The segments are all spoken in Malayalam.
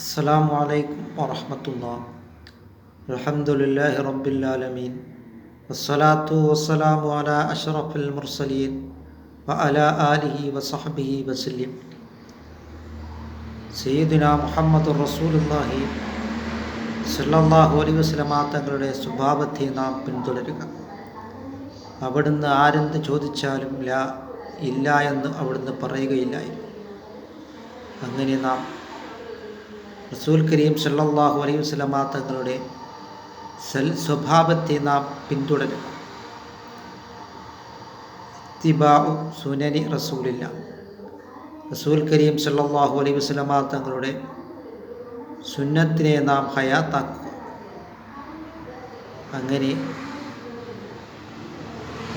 السلام عليكم ورحمة الله الحمد لله رب العالمين والصلاة والسلام على أشرف المرسلين وعلى آله وصحبه وسلم സയ്യിദുന മുഹമ്മദ് റസൂലുള്ളാഹി സല്ലല്ലാഹു അലൈഹി വസല്ലമ തങ്ങളുടെ സ്വഭാവത്തെ നാം പിന്തുടരുക അവിടുന്ന് ആരെന്ത് ചോദിച്ചാലും ലാ ഇല്ല എന്ന് അവിടുന്ന് പറയുകയില്ലായിരുന്നു അങ്ങനെ നാം റസൂൽ കരീം സല്ലാഹു അലൈഹി വസ്ലമ തങ്ങളുടെ സൽ സ്വഭാവത്തെ നാം പിന്തുടരുക ഇത്തിബാഉ സുനനി റസൂലില്ല. റസൂൽ കരീം സല്ലാഹു അലൈഹി വസ്ലമ തങ്ങളുടെ സുന്നത്തിനെ നാം ഹയാത്താക്കുക. അങ്ങനെ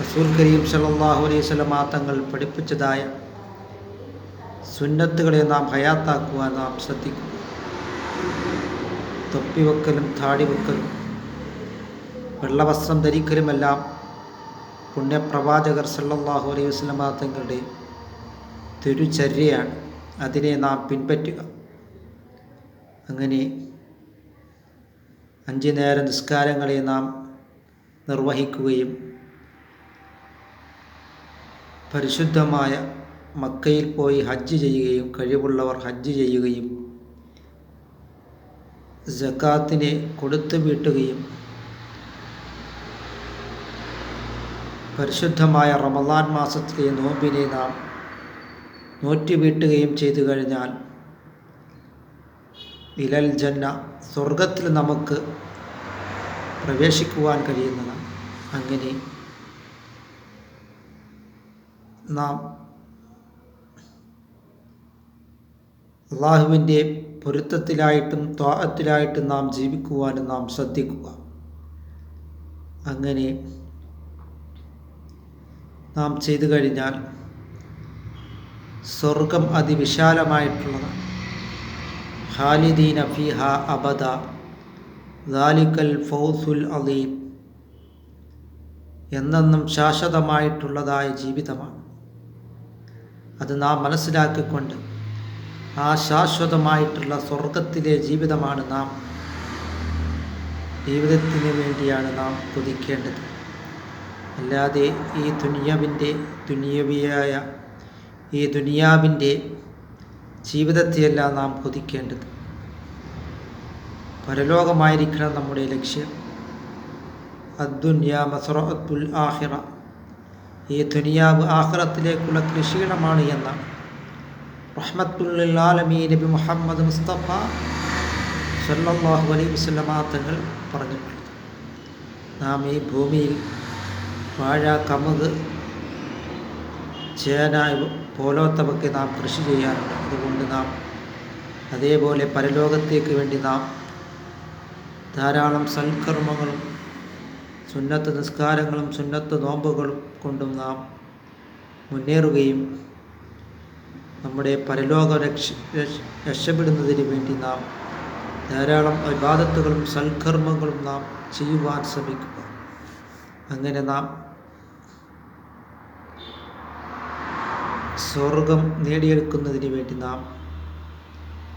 റസൂൽ കരീം സല്ലാഹു അലൈഹി വസല്ലമ തങ്ങൾ പഠിപ്പിച്ചതായ സുന്നത്തുകളെ നാം ഹയാത്താക്കുവാൻ നാം ശ്രദ്ധിക്കുക തൊപ്പിവെക്കലും താടിവെക്കലും വെള്ളവസ്ത്രം ധരിക്കലുമെല്ലാം പുണ്യപ്രവാചകർ സല്ലാഹു അലൈഹി വസല്ലമ തങ്ങളുടെ തിരുചര്യയാണ്. അതിനെ നാം പിൻപറ്റുക. അങ്ങനെ അഞ്ച് നേര നിസ്കാരങ്ങളെ നാം നിർവഹിക്കുകയും പരിശുദ്ധമായ മക്കയിൽ പോയി ഹജ്ജ് ചെയ്യുകയും കഴിവുള്ളവർ ഹജ്ജ് ചെയ്യുകയും ജക്കാത്തിനെ കൊടുത്തു വീട്ടുകയും പരിശുദ്ധമായ റമദാൻ മാസത്തിലെ നോമ്പിനെ നാം നോറ്റി വീട്ടുകയും ചെയ്തു കഴിഞ്ഞാൽ ഇലൽ ജന്ന സ്വർഗത്തിൽ നമുക്ക് പ്രവേശിക്കുവാൻ കഴിയുന്നതാണ്. അങ്ങനെ നാം അള്ളാഹുവിന്റെ പൊരുത്തത്തിലായിട്ടും ത്വാഹത്തിലായിട്ടും നാം ജീവിക്കുവാനും നാം ശ്രദ്ധിക്കുക. അങ്ങനെ നാം ചെയ്തു കഴിഞ്ഞാൽ സ്വർഗം അതിവിശാലമായിട്ടുള്ളതാണ് ഖാലിദീന ഫിഹ അബദ ദാലിക്കൽ ഫൗസുൽ അലീം എന്നെന്നും ശാശ്വതമായിട്ടുള്ളതായ ജീവിതമാണ്. അത് നാം മനസ്സിലാക്കിക്കൊണ്ട് ആ ശാശ്വതമായിട്ടുള്ള സ്വർഗത്തിലെ ജീവിതമാണ് നാം. ജീവിതത്തിന് വേണ്ടിയാണ് നാം കൊതിക്കേണ്ടത്. അല്ലാതെ ഈ ദുനിയാവിന്റെ ദുനിയവിയായ ഈ ദുനിയാവിന്റെ ജീവിതത്തെയല്ല നാം കൊതിക്കേണ്ടത്. പരലോകമായിരിക്കണം നമ്മുടെ ലക്ഷ്യം. അദ്ദുന്യ മസറത്തുൽ ആഹിറ ഈ ദുനിയാവ് ആഹിറത്തിലേക്കുള്ള കൃഷിയിടമാണ് എന്നാണ്. റഹ്മത്തുല്ലാലമീ നബി മുഹമ്മദ് മുസ്തഫ സല്ലാഹു അലൈ വസ്ലമാങ്ങൾ പറഞ്ഞിട്ടുണ്ട് നാം ഈ ഭൂമിയിൽ വാഴ കമുക് ചേന പോലോത്തവൊക്കെ നാം കൃഷി ചെയ്യാറുണ്ട്. അതുകൊണ്ട് നാം അതേപോലെ പരലോകത്തേക്ക് വേണ്ടി നാം ധാരാളം സൽക്കർമ്മങ്ങളും സുന്നത്ത് നിസ്കാരങ്ങളും സുന്നത്ത് നോമ്പുകളും കൊണ്ടും നാം മുന്നേറുകയും നമ്മുടെ പരലോക രക്ഷ രക്ഷപ്പെടുന്നതിന് വേണ്ടി നാം ധാരാളം വിവാദത്തുകളും സൽക്കർമ്മങ്ങളും നാം ചെയ്യുവാൻ ശ്രമിക്കുക. അങ്ങനെ നാം സ്വർഗം നേടിയെടുക്കുന്നതിന് വേണ്ടി നാം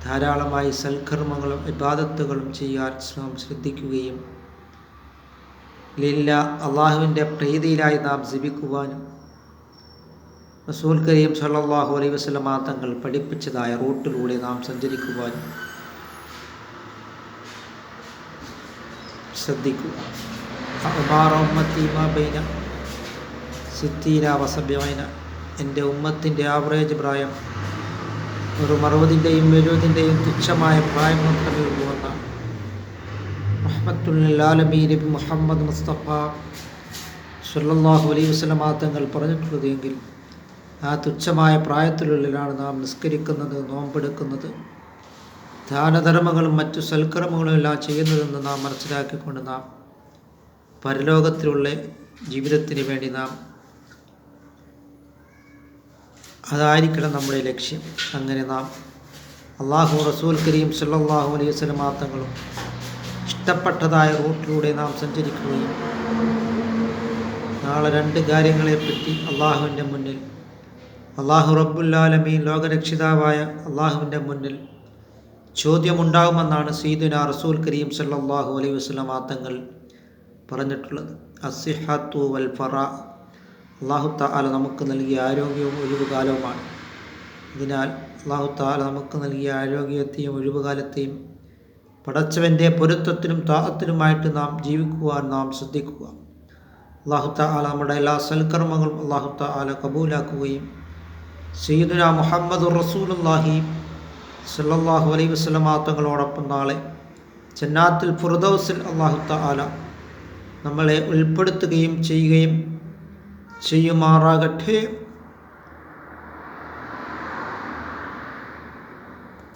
ധാരാളമായി സൽക്കർമ്മങ്ങളും വിവാദത്തുകളും ചെയ്യാൻ നാം ശ്രദ്ധിക്കുകയും ലില്ല അള്ളാഹുവിന്റെ പ്രീതിയിലായി നാം ജീവിക്കുവാനും റസൂൽ കരീം സല്ലാഹു അലൈ വസല്ലമ തങ്ങൾ പഠിപ്പിച്ചതായ റൂട്ടിലൂടെ നാം സഞ്ചരിക്കുവാൻ ശ്രദ്ധിക്കുക. എന്റെ ഉമ്മത്തിന്റെ ആവറേജ് പ്രായം ഒരു അറുപതിന്റെയും എഴുപതിന്റെയും തുച്ഛമായ പ്രായം മാത്രമേ ഉള്ളൂ എന്നാണ് റഹ്മത്തുല്ലാലമീ നബി മുഹമ്മദ് മുസ്തഫ സല്ലാഹു അലൈ വസല്ലമ തങ്ങൾ പറഞ്ഞിട്ടുള്ളത് എങ്കിൽ ആ തുച്ഛമായ പ്രായത്തിലുള്ളിലാണ് നാം നിസ്കരിക്കുന്നത് നോമ്പെടുക്കുന്നത്. ദാനധർമ്മങ്ങളും മറ്റു സൽക്കർമ്മങ്ങളും എല്ലാം ചെയ്യുന്നതെന്ന് നാം മനസ്സിലാക്കിക്കൊണ്ട് നാം പരലോകത്തിലുള്ള ജീവിതത്തിന് വേണ്ടി നാം അതായിരിക്കണം നമ്മുടെ ലക്ഷ്യം. അങ്ങനെ നാം അള്ളാഹു റസൂൽ കരീം സല്ലാഹു അലൈഹി വസല്ലം തങ്ങളും ഇഷ്ടപ്പെട്ടതായ റൂട്ടിലൂടെ നാം സഞ്ചരിക്കുകയും നാളെ രണ്ട് കാര്യങ്ങളെപ്പറ്റി അള്ളാഹുവിന്റെ മുന്നിൽ അള്ളാഹു റബ്ബുല്ലാലമീൻ ലോകരക്ഷിതാവായ അള്ളാഹുവിന്റെ മുന്നിൽ ചോദ്യമുണ്ടാകുമെന്നാണ് സീദുന റസൂൽ കരീം സല്ലാഹു അലൈഹി വസ്ലം തങ്ങൾ പറഞ്ഞിട്ടുള്ളത്. അസിഹത്തു വൽ ഫറ. അള്ളാഹു താല നമുക്ക് നൽകിയ ആരോഗ്യവും ഒഴിവുകാലവുമാണ്. അതിനാൽ അള്ളാഹു താല നമുക്ക് നൽകിയ ആരോഗ്യത്തെയും ഒഴിവുകാലത്തെയും പടച്ചവന്റെ പൊരുത്തത്തിനും താഹത്തിനുമായിട്ട് നാം ജീവിക്കുവാൻ നാം ശ്രദ്ധിക്കുക. അള്ളാഹു താല നമ്മുടെ എല്ലാ സൽക്കർമ്മങ്ങളും അള്ളാഹു താല കബൂലാക്കുകയും സയ്യിദുന മുഹമ്മദ് റസൂലുല്ലാഹി സല്ലാഹു അലൈഹി വസല്ലമ തങ്ങളോടൊപ്പം നാളെ ജന്നാത്തിൽ ഫുർദൌസിൽ അള്ളാഹു താല നമ്മളെ ഉൾപ്പെടുത്തുകയും ചെയ്യുകയും ചെയ്യുമാറാകട്ടെ.